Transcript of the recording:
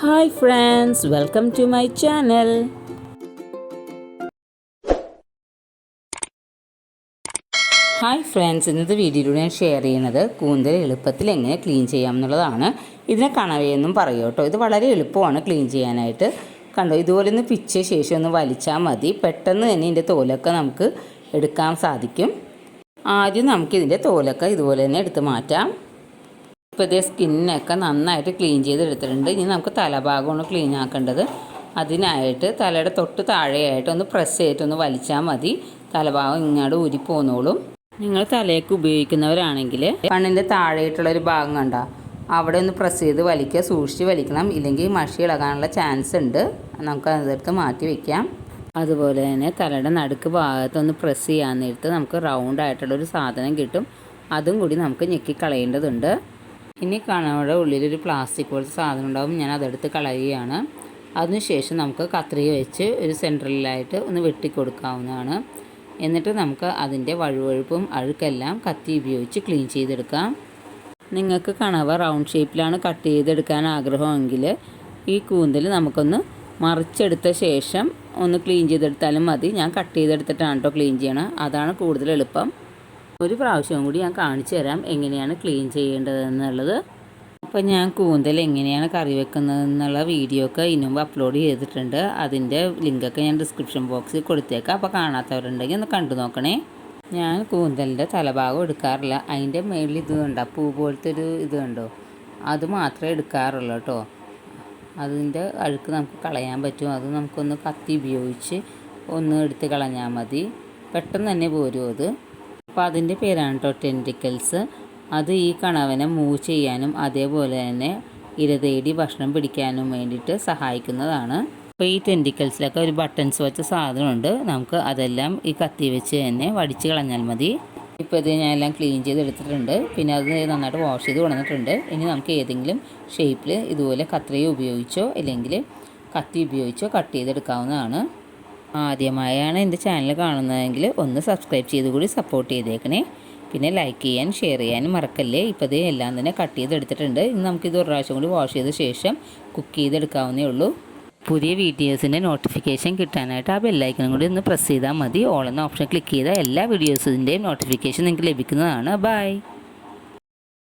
Hi friends welcome to my channel. Hi friends ഇന്നത്തെ വീഡിയോയിലൂടെ ഞാൻ ഷെയർ ചെയ്യുന്നത് കൂന്തൽ എളുപ്പത്തിൽ എങ്ങനെ ക്ലീൻ ചെയ്യാം എന്നുള്ളതാണ്. ഇതിനെ കണവയെന്നും പറയും കേട്ടോ. ഇത് വളരെ എളുപ്പമാണ് ക്ലീൻ ചെയ്യാനായിട്ട്. കണ്ടോ ഇതുപോലെ ഒന്ന് പിച്ച ശേഷം ഒന്ന് വലിച്ചാൽ മതി. പെട്ടെന്ന് തന്നെ ഇതിന്റെ തോലൊക്കെ നമുക്ക് എടുക്കാൻ സാധിക്കും. ആദ്യം നമുക്കിതിന്റെ തോലൊക്കെ ഇതുപോലെ തന്നെ എടുത്ത് മാറ്റാം. ഇപ്പോൾ ഇതേ സ്കിന്നൊക്കെ നന്നായിട്ട് ക്ലീൻ ചെയ്തെടുത്തിട്ടുണ്ട്. ഇനി നമുക്ക് തലഭാഗമാണ് ക്ലീൻ ആക്കേണ്ടത്. അതിനായിട്ട് തലയുടെ തൊട്ട് താഴെയായിട്ട് ഒന്ന് പ്രസ് ചെയ്തിട്ട് ഒന്ന് വലിച്ചാൽ മതി. തലഭാഗം ഇങ്ങോട്ട് ഊരി പോന്നോളും. നിങ്ങൾ തലയൊക്കെ ഉപയോഗിക്കുന്നവരാണെങ്കിൽ കണ്ണിന്റെ താഴെയായിട്ടുള്ള ഒരു ഭാഗം കണ്ട അവിടെ ഒന്ന് പ്രസ് ചെയ്ത് വലിക്കുക സൂക്ഷിച്ച് വലിക്കണം. ഇല്ലെങ്കിൽ മഷി ഇളകാനുള്ള ചാൻസ് ഉണ്ട്. നമുക്ക് അതെടുത്ത് മാറ്റി വയ്ക്കാം അതുപോലെ തന്നെ തലയുടെ നടുക്ക് ഭാഗത്തൊന്ന് പ്രസ് ചെയ്യാൻ നേരത്ത് നമുക്ക് റൗണ്ട് ആയിട്ടുള്ളൊരു സാധനം കിട്ടും. അതും കൂടി നമുക്ക് ഞെക്കി കളയേണ്ടതുണ്ട് ഇനി കണവയുടെ ഉള്ളിലൊരു പ്ലാസ്റ്റിക് പോലത്തെ സാധനം ഉണ്ടാവും. ഞാൻ അതെടുത്ത് കളയുകയാണ്. അതിനുശേഷം നമുക്ക് കത്രിക വെച്ച് ഒരു സെൻട്രലിലായിട്ട് ഒന്ന് വെട്ടിക്കൊടുക്കാവുന്നതാണ്. എന്നിട്ട് നമുക്ക് അതിന്റെ വഴുവഴുപ്പും അഴുക്കെല്ലാം കത്തി ഉപയോഗിച്ച് ക്ലീൻ ചെയ്തെടുക്കാം. നിങ്ങൾക്ക് കണവ റൗണ്ട് ഷേപ്പിലാണ് കട്ട് ചെയ്തെടുക്കാൻ ആഗ്രഹമെങ്കിൽ ഈ കൂന്തൽ നമുക്കൊന്ന് മറിച്ചെടുത്ത ശേഷം ഒന്ന് ക്ലീൻ ചെയ്തെടുത്താലും മതി. ഞാൻ കട്ട് ചെയ്തെടുത്തിട്ടാണ് കേട്ടോ ക്ലീൻ ചെയ്യണം അതാണ് കൂടുതൽ എളുപ്പം. ഒരു പ്രാവശ്യം കൂടി ഞാൻ കാണിച്ചു തരാം എങ്ങനെയാണ് ക്ലീൻ ചെയ്യേണ്ടതെന്നുള്ളത്. അപ്പോൾ ഞാൻ കൂന്തൽ എങ്ങനെയാണ് കറി വെക്കുന്നത് എന്നുള്ള വീഡിയോ ഒക്കെ ഇന്നുമ്പ് അപ്ലോഡ് ചെയ്തിട്ടുണ്ട്. അതിന്റെ ലിങ്കൊക്കെ ഞാൻ ഡിസ്ക്രിപ്ഷൻ ബോക്സിൽ കൊടുത്തേക്കാം. അപ്പോൾ കാണാത്തവരുണ്ടെങ്കിൽ ഒന്ന് കണ്ടു നോക്കണേ. ഞാൻ കൂന്തലിന്റെ തലഭാഗം എടുക്കാറില്ല. അതിന്റെ മേളിൽ ഇത് കണ്ടോ? പൂ പോലത്തെ ഒരു ഇത് അത് മാത്രമേ എടുക്കാറുള്ളൂ കേട്ടോ. അതിന്റെ അഴുക്ക് നമുക്ക് കളയാൻ പറ്റും. അത് നമുക്കൊന്ന് കത്തി ഉപയോഗിച്ച് ഒന്ന് എടുത്ത് കളഞ്ഞാൽ മതി. പെട്ടെന്ന് തന്നെ പോരും അത്. അപ്പോൾ അതിന്റെ പേരാണ് കേട്ടോ ടെന്റിക്കൽസ് അത് ഈ കണവനെ മൂവ് ചെയ്യാനും അതേപോലെ തന്നെ ഇരതേടി ഭക്ഷണം പിടിക്കാനും വേണ്ടിയിട്ട് സഹായിക്കുന്നതാണ്. അപ്പോൾ ഈ ടെന്റിക്കൽസിലൊക്കെ ഒരു ബട്ടൺസ് വെച്ച സാധനമുണ്ട്. നമുക്ക് അതെല്ലാം ഈ കത്തി വെച്ച് തന്നെ വടിച്ച് കളഞ്ഞാൽ മതി. ഇപ്പോൾ ഇത് ഞാൻ എല്ലാം ക്ലീൻ ചെയ്തെടുത്തിട്ടുണ്ട്. പിന്നെ അത് നന്നായിട്ട് വാഷ് ചെയ്ത് കൊണ്ടുവന്നിട്ടുണ്ട് ഇനി നമുക്ക് ഏതെങ്കിലും ഷേപ്പിൽ ഇതുപോലെ കത്രിക ഉപയോഗിച്ചോ അല്ലെങ്കിൽ കത്തി ഉപയോഗിച്ചോ കട്ട് ചെയ്തെടുക്കാവുന്നതാണ്. ആദ്യമായാണ് എന്റെ ചാനൽ കാണുന്നതെങ്കിൽ ഒന്ന് സബ്സ്ക്രൈബ് ചെയ്ത് കൂടി സപ്പോർട്ട് ചെയ്തേക്കണേ. പിന്നെ ലൈക്ക് ചെയ്യാൻ ഷെയർ ചെയ്യാനും മറക്കല്ലേ? ഇപ്പോൾ ഇത് എല്ലാം തന്നെ കട്ട് ചെയ്തെടുത്തിട്ടുണ്ട്. ഇനി നമുക്കിത് ഒരു പ്രാവശ്യം കൂടി വാഷ് ചെയ്ത ശേഷം കുക്ക് ചെയ്തെടുക്കാവുന്നേ ഉള്ളൂ. പുതിയ വീഡിയോസിന്റെ നോട്ടിഫിക്കേഷൻ കിട്ടാനായിട്ട് ആ ബെല്ലൈക്കനും കൂടി ഒന്ന് പ്രസ് ചെയ്താൽ മതി. ഓൾ എന്ന ഓപ്ഷൻ ക്ലിക്ക് ചെയ്താൽ എല്ലാ വീഡിയോസിന്റെയും നോട്ടിഫിക്കേഷൻ നിങ്ങൾക്ക് ലഭിക്കുന്നതാണ്. ബൈ